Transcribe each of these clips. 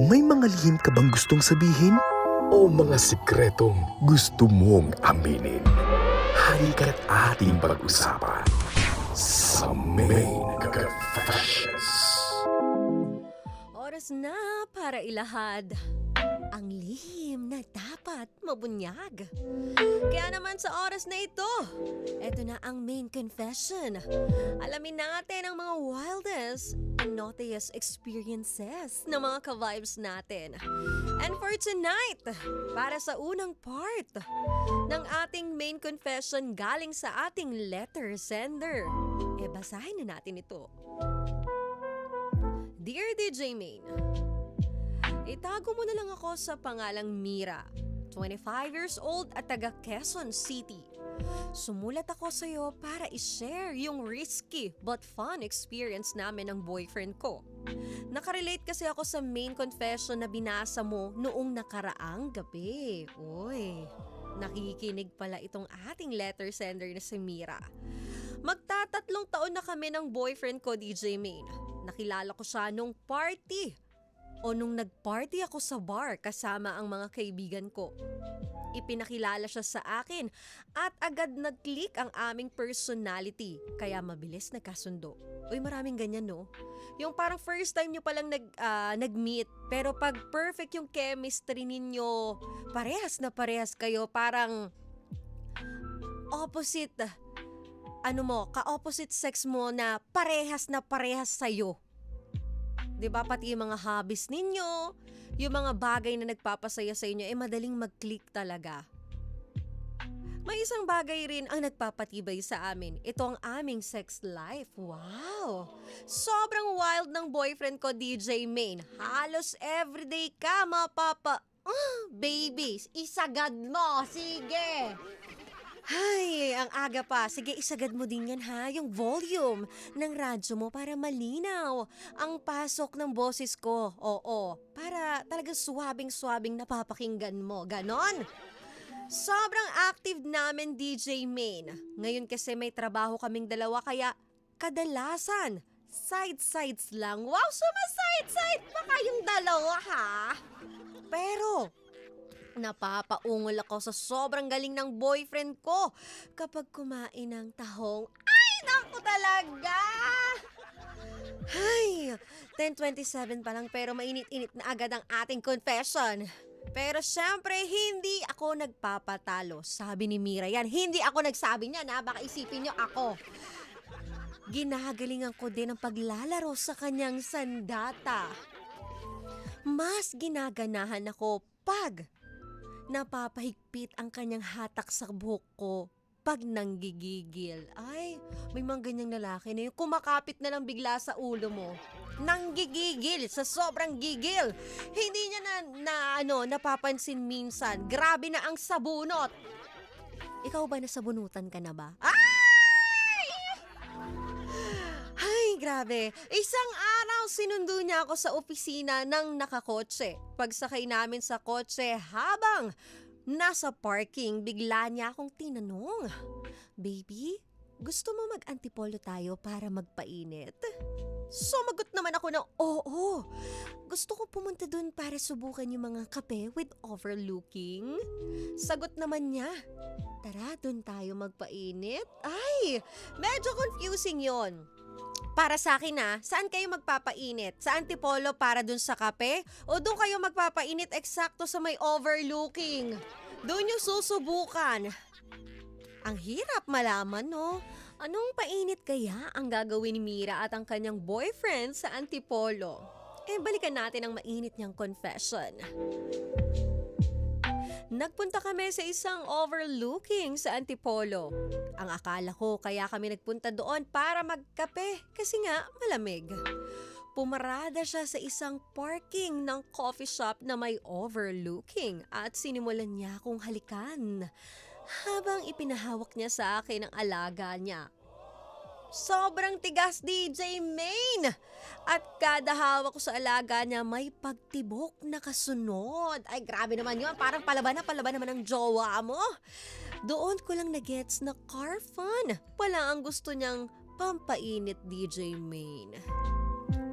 May mga lihim ka bang gustong sabihin? O mga sikretong gusto mong aminin? Halika't ating pag-usapan sa Main Confessions. Oras na para ilahad ang lihim na dapat mabunyag. Kaya naman sa oras na ito, eto na ang main confession. Alamin natin ang mga wildest and naughtiest experiences ng mga ka-vibes natin. And for tonight, para sa unang part ng ating main confession galing sa ating letter sender, e basahin na natin ito. Dear DJ Main, Itago mo na lang ako sa pangalang Mira. 25 years old at taga Quezon City. Sumulat ako sa iyo para i-share yung risky but fun experience namin ng boyfriend ko. Nakarelate kasi ako sa main confession na binasa mo noong nakaraang gabi. Uy, nakikinig pala itong ating letter sender na si Mira. Magtatatlong taon na kami ng boyfriend ko, DJ Main. Nakilala ko siya nung party o nung nag-party ako sa bar kasama ang mga kaibigan ko. Ipinakilala siya sa akin at agad nag-click ang aming personality kaya mabilis nagkasundo. Uy, maraming ganyan no? Yung parang first time nyo palang nag, ah, nag-meet pero pag perfect yung chemistry ninyo, parehas na parehas kayo, parang opposite, ano mo, ka-opposite sex mo na parehas na parehas sa'yo. 'Di ba pati yung mga hobbies ninyo, yung mga bagay na nagpapasaya sa inyo, eh madaling mag-click talaga. May isang bagay rin ang nagpapatibay sa amin. Ito ang aming sex life. Wow! Sobrang wild ng boyfriend ko, DJ Main. Halos everyday ka, mapapa... Ah, babies, isagad mo! Sige! Ay, ang aga pa. Sige, isagad mo din yan ha, yung volume ng radyo mo para malinaw ang pasok ng boses ko. Oo, para talagang suwabing-suwabing napapakinggan mo. Ganon? Sobrang active namin DJ Main. Ngayon kasi may trabaho kaming dalawa kaya kadalasan side-sides lang. Wow, suma-side-side pa kayong dalawa ha? Pero Napapaungol ako sa sobrang galing ng boyfriend ko kapag kumain ng tahong. Ay, naku talaga! Ay, 10.27 pa lang pero mainit-init na agad ang ating confession. Pero syempre, hindi ako nagpapatalo. Sabi ni Mira yan. Hindi ako nagsabi niya na baka isipin niyo ako. Ginagalingan ko din ang paglalaro sa kanyang sandata. Mas ginaganahan ako pag napapahigpit ang kanyang hatak sa buhok ko pag nanggigigil. Ay, may mga ganyang lalaki na yung kumakapit na lang bigla sa ulo mo. Nanggigigil sa sobrang gigil. Hindi niya na, na ano, napapansin minsan. Grabe na ang sabunot. Ikaw ba nasabunutan ka na ba? Ay! Ay, grabe. Isang araw sinundo niya ako sa opisina ng nakakotse. Pagsakay namin sa kotse habang nasa parking, bigla niya akong tinanong, Baby, gusto mo mag-antipolo tayo para magpainit? Sumagot naman ako ng oo. Gusto ko pumunta dun para subukan yung mga kape with overlooking. Sagot naman niya, tara dun tayo magpainit. Ay, medyo confusing yon. Para sa akin na, saan kayo magpapainit? Sa Antipolo para dun sa kape? O doon kayo magpapainit eksakto sa may overlooking? Doon yung susubukan. Ang hirap malaman, no? Anong painit kaya ang gagawin ni Mira at ang kanyang boyfriend sa Antipolo? Eh, balikan natin ang mainit niyang confession. Nagpunta kami sa isang overlooking sa Antipolo. Ang akala ko kaya kami nagpunta doon para magkape kasi nga malamig. Pumarada siya sa isang parking ng coffee shop na may overlooking at sinimulan niya akong halikan habang ipinahawak niya sa akin ang alaga niya. Sobrang tigas DJ Main! At kada hawak ko sa alaga niya may pagtibok na kasunod. Ay grabe naman yun, parang palaban na palaban naman ang jowa mo. Doon ko lang nagets na car fun. Pala ang gusto niyang pampainit DJ Main.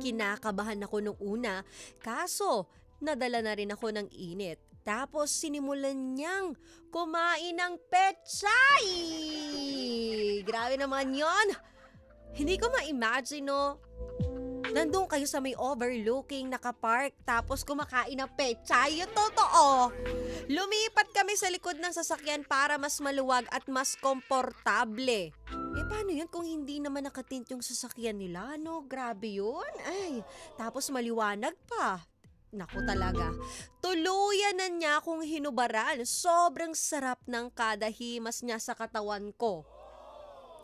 Kinakabahan ako nung una, kaso nadala na rin ako ng init. Tapos sinimulan niyang kumain ng pechay! Grabe naman yon. Hindi ko ma-imagine no. Nandun kayo sa may overlooking nakapark tapos kumakain ng pechay. Yung totoo. Lumipat kami sa likod ng sasakyan para mas maluwag at mas komportable. Eh paano yun kung hindi naman nakatint yung sasakyan nila? No, grabe yun. Ay, tapos maliwanag pa. Naku talaga. Tuluyan na niya akong hinubaran. Sobrang sarap ng kada himas niya sa katawan ko.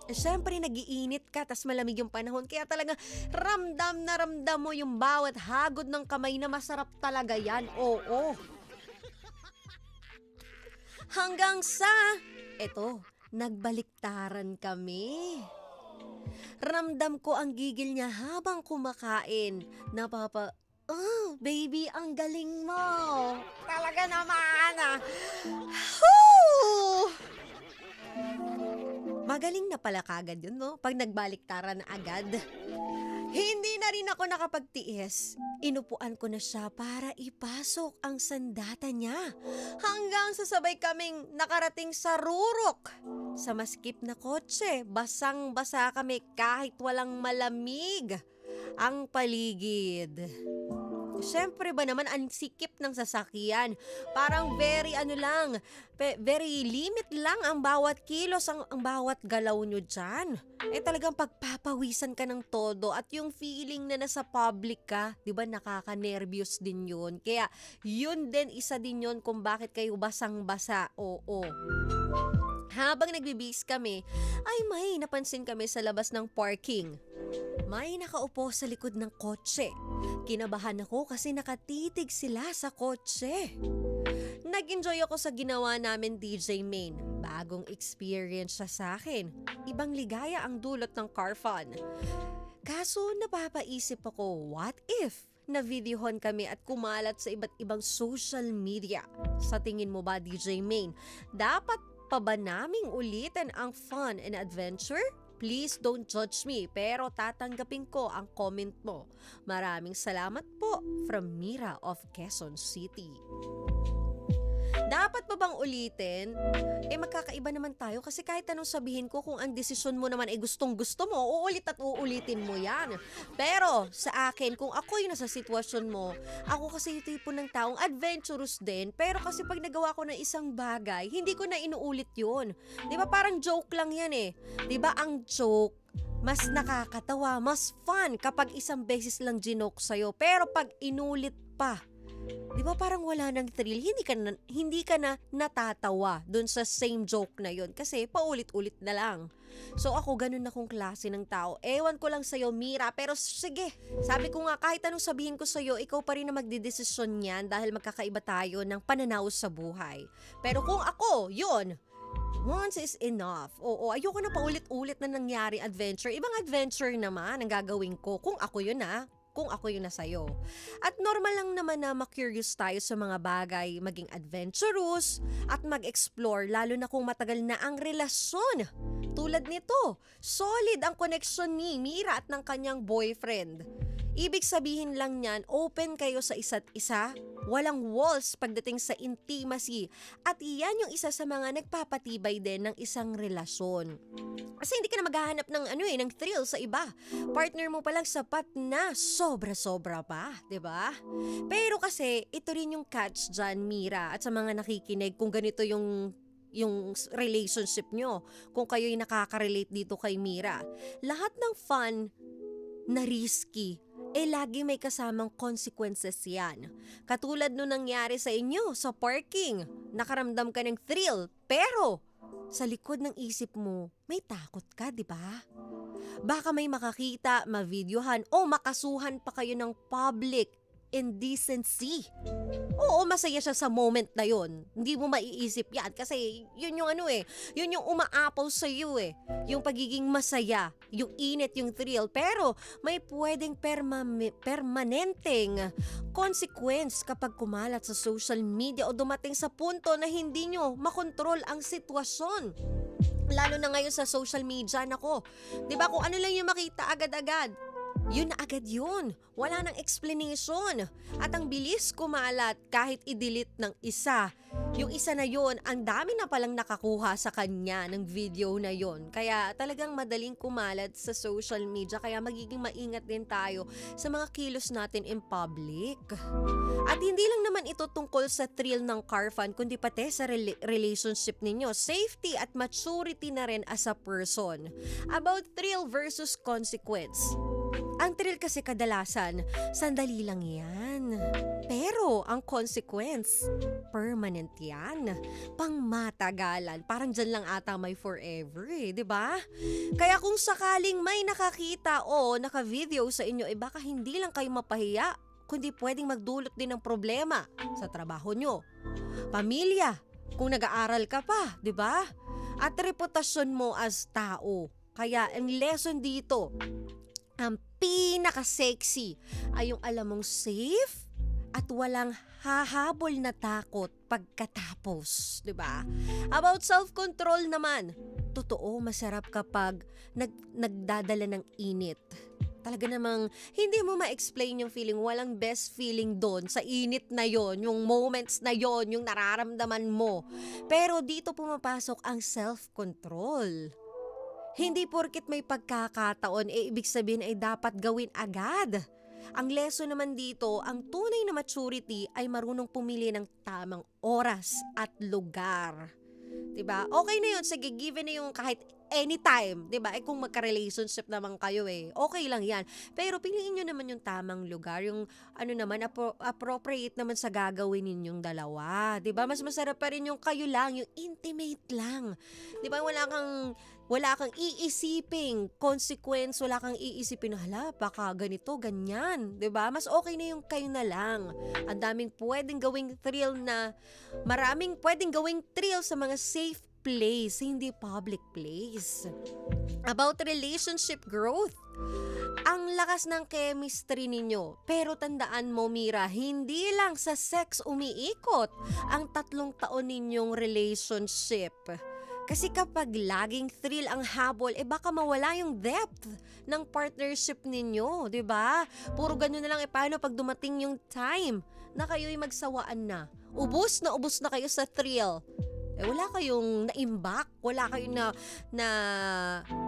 Eh, syempre, nagiinit ka, tas malamig yung panahon. Kaya talaga, ramdam na ramdam mo yung bawat hagod ng kamay na masarap talaga yan. Oo. Hanggang sa, eto, nagbaliktaran kami. Ramdam ko ang gigil niya habang kumakain. Napapa, Oh, baby, ang galing mo. Talaga naman. ah. Whew! Magaling na pala kagad yun, no? Pag nagbaliktaran na agad. Hindi na rin ako nakapagtiis. Inupuan ko na siya para ipasok ang sandata niya. Hanggang sa sabay kaming nakarating sa rurok. Sa maskip na kotse, basang-basa kami kahit walang malamig ang paligid. Siyempre ba naman ang sikip ng sasakyan. Parang very ano lang, very limit lang ang bawat kilos, ang, ang bawat galaw nyo dyan. Eh talagang pagpapawisan ka ng todo at yung feeling na nasa public ka, di ba nakaka-nervyos din yun. Kaya yun din, isa din yun kung bakit kayo basang-basa. Oo. Habang nagbibis kami, ay may napansin kami sa labas ng parking. May nakaupo sa likod ng kotse. Kinabahan ako kasi nakatitig sila sa kotse. Nag-enjoy ako sa ginawa namin DJ Main. Bagong experience siya sa akin. Ibang ligaya ang dulot ng car fun. Kaso napapaisip ako, what if na videohon kami at kumalat sa iba't ibang social media? Sa tingin mo ba DJ Main, dapat pa ba naming ulitin ang fun and adventure? Please don't judge me pero tatanggapin ko ang comment mo. Maraming salamat po from Mira of Quezon City. Dapat ba bang ulitin? Eh magkakaiba naman tayo kasi kahit anong sabihin ko kung ang desisyon mo naman ay gustong gusto mo, uulit at uulitin mo yan. Pero sa akin, kung ako yung nasa sitwasyon mo, ako kasi yung tipo ng taong adventurous din, pero kasi pag nagawa ko ng isang bagay, hindi ko na inuulit yun. Di ba parang joke lang yan eh. Di ba ang joke, mas nakakatawa, mas fun kapag isang beses lang ginoke sa'yo. Pero pag inulit pa, Di ba parang wala nang thrill? Hindi ka na, hindi ka na natatawa dun sa same joke na yon kasi paulit-ulit na lang. So ako ganun akong klase ng tao. Ewan ko lang sa'yo, Mira, pero sige. Sabi ko nga, kahit anong sabihin ko sa'yo, ikaw pa rin na magdidesisyon yan dahil magkakaiba tayo ng pananaw sa buhay. Pero kung ako, yun, Once is enough. Oo, ayoko na paulit-ulit na nangyari adventure. Ibang adventure naman ang gagawin ko kung ako yun ha kung ako yung nasa'yo. At normal lang naman na ma-curious tayo sa mga bagay, maging adventurous at mag-explore lalo na kung matagal na ang relasyon. Tulad nito, solid ang connection ni Mira at ng kanyang boyfriend. Ibig sabihin lang niyan, open kayo sa isa't isa, walang walls pagdating sa intimacy, at iyan yung isa sa mga nagpapatibay din ng isang relasyon. Kasi hindi ka na maghahanap ng ano eh, ng thrill sa iba. Partner mo palang sapat na sobra-sobra pa, 'di ba? Pero kasi ito rin yung catch dyan, Mira, at sa mga nakikinig kung ganito yung yung relationship nyo, kung kayo yung nakaka-relate dito kay Mira. Lahat ng fun na risky, eh lagi may kasamang consequences yan. Katulad nung nangyari sa inyo sa parking. Nakaramdam ka ng thrill, pero sa likod ng isip mo, may takot ka, di ba? Baka may makakita, mavideohan o makasuhan pa kayo ng public indecency. Oo, masaya siya sa moment na yon. Hindi mo maiisip yan kasi yun yung ano eh, yun yung umaapaw sa iyo eh. Yung pagiging masaya, yung init, yung thrill. Pero may pwedeng perma- permanenteng consequence kapag kumalat sa social media o dumating sa punto na hindi nyo makontrol ang sitwasyon. Lalo na ngayon sa social media, nako. 'Di ba kung ano lang yung makita agad-agad. Yun na agad yun. Wala nang explanation. At ang bilis kumalat kahit i-delete ng isa. Yung isa na yun, ang dami na palang nakakuha sa kanya ng video na yun. Kaya talagang madaling kumalat sa social media. Kaya magiging maingat din tayo sa mga kilos natin in public. At hindi lang naman ito tungkol sa thrill ng car fun, kundi pati sa rela- relationship ninyo. Safety at maturity na rin as a person. About thrill versus consequence. Ang thrill kasi kadalasan, sandali lang yan. Pero ang consequence, permanent yan. Pangmatagalan. Parang dyan lang ata may forever eh, di ba? Kaya kung sakaling may nakakita o naka-video sa inyo, eh baka hindi lang kayo mapahiya, kundi pwedeng magdulot din ng problema sa trabaho nyo. Pamilya, kung nag-aaral ka pa, di ba? At reputasyon mo as tao. Kaya ang lesson dito, ang pinaka-sexy ay yung alam mong safe at walang hahabol na takot pagkatapos, 'di ba? About self-control naman, totoo masarap kapag nag nagdadala ng init. Talaga namang hindi mo ma-explain yung feeling, walang best feeling doon sa init na yon, yung moments na yon, yung nararamdaman mo. Pero dito pumapasok ang self-control. Hindi porkit may pagkakataon, eh ibig sabihin ay dapat gawin agad. Ang lesson naman dito, ang tunay na maturity ay marunong pumili ng tamang oras at lugar. 'Di ba? Okay na 'yun, sige, given na yung kahit anytime, 'di ba? Eh kung magka-relationship naman kayo eh, okay lang 'yan. Pero piliin niyo naman yung tamang lugar, yung ano naman appro- appropriate naman sa gagawin ninyong dalawa, 'di ba? Mas masarap pa rin yung kayo lang, yung intimate lang. 'Di ba? Wala kang wala kang iisiping consequence, wala kang iisipin, hala, baka ganito, ganyan, 'di ba? Mas okay na yung kayo na lang. Ang daming pwedeng gawing thrill na maraming pwedeng gawing thrill sa mga safe place, hindi public place. About relationship growth. Ang lakas ng chemistry ninyo. Pero tandaan mo, Mira, hindi lang sa sex umiikot ang tatlong taon ninyong relationship. Kasi kapag laging thrill ang habol, eh baka mawala yung depth ng partnership ninyo, 'di ba? Puro ganun na lang eh paano pag dumating yung time na kayo'y magsawaan na. Ubus na ubus na kayo sa thrill. Eh wala kayong naimbak, wala kayong na, na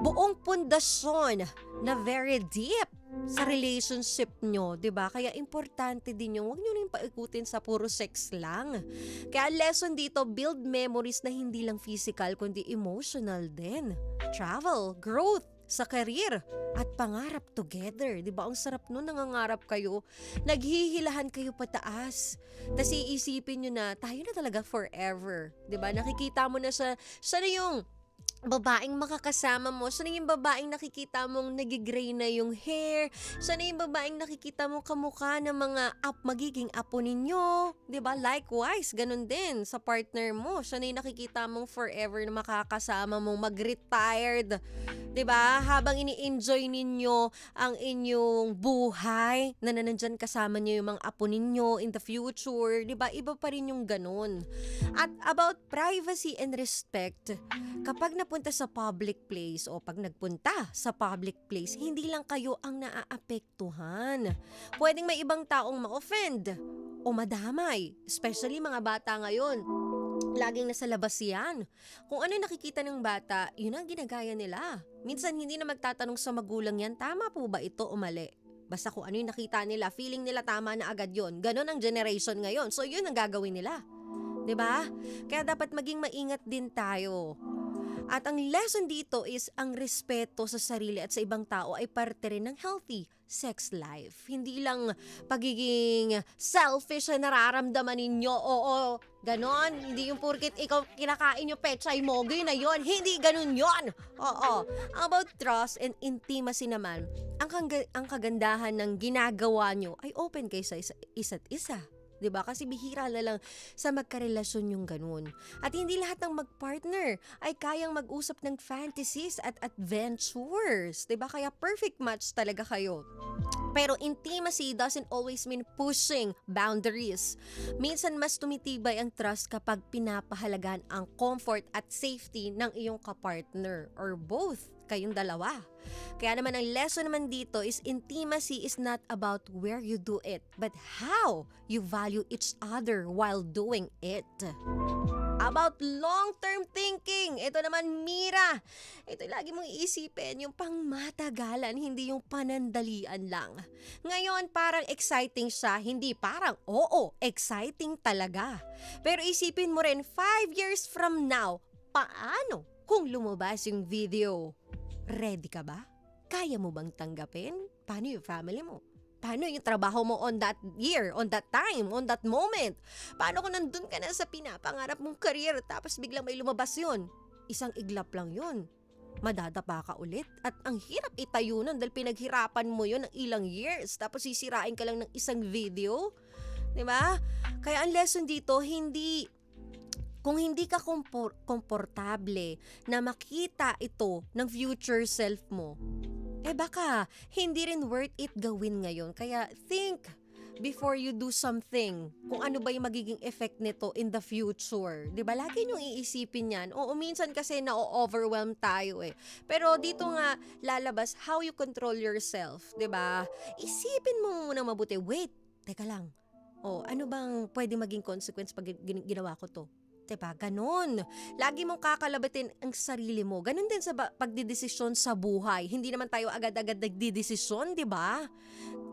buong pundasyon na very deep sa relationship nyo, 'di ba? Kaya importante din yung wag niyo rin paikutin sa puro sex lang. Kaya lesson dito, build memories na hindi lang physical kundi emotional din. Travel, growth sa career at pangarap together. 'Di ba? Ang sarap nun nangangarap kayo, naghihilahan kayo pataas. Tapos iisipin nyo na tayo na talaga forever. 'Di ba? Nakikita mo na sa siya na yung babaeng makakasama mo, siya na yung babaeng nakikita mong nagigray na yung hair, siya na yung babaeng nakikita mo kamukha ng mga up, magiging apo ninyo, ba? Likewise, ganun din sa partner mo, siya na yung nakikita mong forever na makakasama mong mag-retired, ba? Habang ini-enjoy ninyo ang inyong buhay, na nanandyan kasama niyo yung mga apo ninyo in the future, ba? Iba pa rin yung ganun. At about privacy and respect, kapag napunta sa public place o pag nagpunta sa public place, hindi lang kayo ang naaapektuhan. Pwedeng may ibang taong ma-offend o madamay, especially mga bata ngayon. Laging nasa labas yan. Kung ano nakikita ng bata, yun ang ginagaya nila. Minsan hindi na magtatanong sa magulang yan, tama po ba ito o mali? Basta kung ano yung nakita nila, feeling nila tama na agad yon. Ganon ang generation ngayon. So yun ang gagawin nila. 'Di ba? Kaya dapat maging maingat din tayo. At ang lesson dito is ang respeto sa sarili at sa ibang tao ay parte rin ng healthy sex life. Hindi lang pagiging selfish na nararamdaman ninyo. Oo, ganon. Hindi yung purkit ikaw kinakain yung pechay mo, na yon. Hindi ganon yon. Oo. About trust and intimacy naman, ang, ang kagandahan ng ginagawa nyo ay open kayo sa isa- isa't isa. 'Di ba? Kasi bihira na lang sa magkarelasyon yung ganun. At hindi lahat ng magpartner ay kayang mag-usap ng fantasies at adventures, 'di ba? Kaya perfect match talaga kayo. Pero intimacy doesn't always mean pushing boundaries. Minsan mas tumitibay ang trust kapag pinapahalagan ang comfort at safety ng iyong kapartner or both. kayong dalawa. Kaya naman ang lesson naman dito is intimacy is not about where you do it, but how you value each other while doing it. About long-term thinking. Ito naman, Mira. Ito lagi mong iisipin, yung pangmatagalan, hindi yung panandalian lang. Ngayon, parang exciting siya, hindi parang, oo, exciting talaga. Pero isipin mo rin, five years from now, paano kung lumabas yung video? Ready ka ba? Kaya mo bang tanggapin? Paano yung family mo? Paano yung trabaho mo on that year, on that time, on that moment? Paano kung nandun ka na sa pinapangarap mong career tapos biglang may lumabas yun? Isang iglap lang yun. Madadapa ka ulit at ang hirap itayo nun dahil pinaghirapan mo yun ng ilang years tapos sisirain ka lang ng isang video. 'Di ba? Kaya ang lesson dito, hindi kung hindi ka kompor- komportable na makita ito ng future self mo, eh baka hindi rin worth it gawin ngayon. Kaya think before you do something kung ano ba yung magiging effect nito in the future. ba Lagi niyong iisipin yan. Oo, minsan kasi na-overwhelm tayo eh. Pero dito nga lalabas how you control yourself. ba Isipin mo muna mabuti. Wait, teka lang. Oh, ano bang pwede maging consequence pag gin- ginawa ko to? 'Di ba? Ganon. Lagi mong kakalabatin ang sarili mo. Ganon din sa pagdidesisyon sa buhay. Hindi naman tayo agad-agad nagdidesisyon, 'di ba?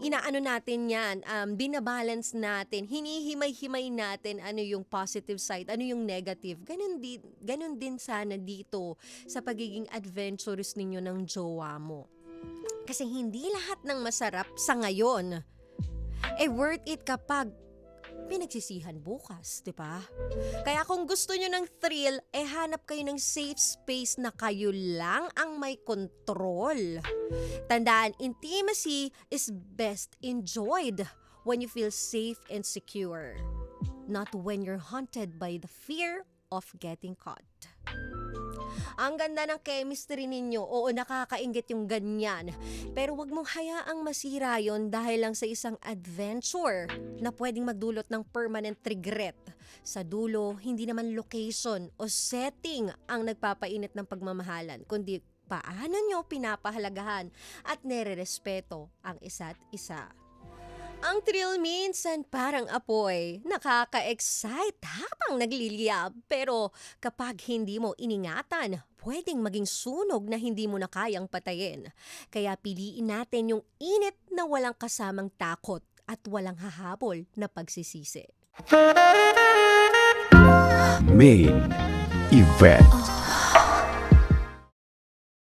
Inaano natin 'yan, um, binabalance natin, hinihimay-himay natin ano yung positive side, ano yung negative. Ganon din, ganon din sana dito sa pagiging adventurous ninyo ng jowa mo. Kasi hindi lahat ng masarap sa ngayon eh worth it kapag pinagsisihan bukas, di ba? Kaya kung gusto nyo ng thrill, eh hanap kayo ng safe space na kayo lang ang may control. Tandaan, intimacy is best enjoyed when you feel safe and secure. Not when you're haunted by the fear of getting caught. Ang ganda ng chemistry ninyo. Oo, nakakaingit yung ganyan. Pero wag mong hayaang masira yon dahil lang sa isang adventure na pwedeng magdulot ng permanent regret. Sa dulo, hindi naman location o setting ang nagpapainit ng pagmamahalan, kundi paano nyo pinapahalagahan at nere-respeto ang isa't isa. Ang thrill minsan parang apoy, nakaka-excite habang nagliliyab. Pero kapag hindi mo iningatan, pwedeng maging sunog na hindi mo na kayang patayin. Kaya piliin natin yung init na walang kasamang takot at walang hahabol na pagsisisi. Main Event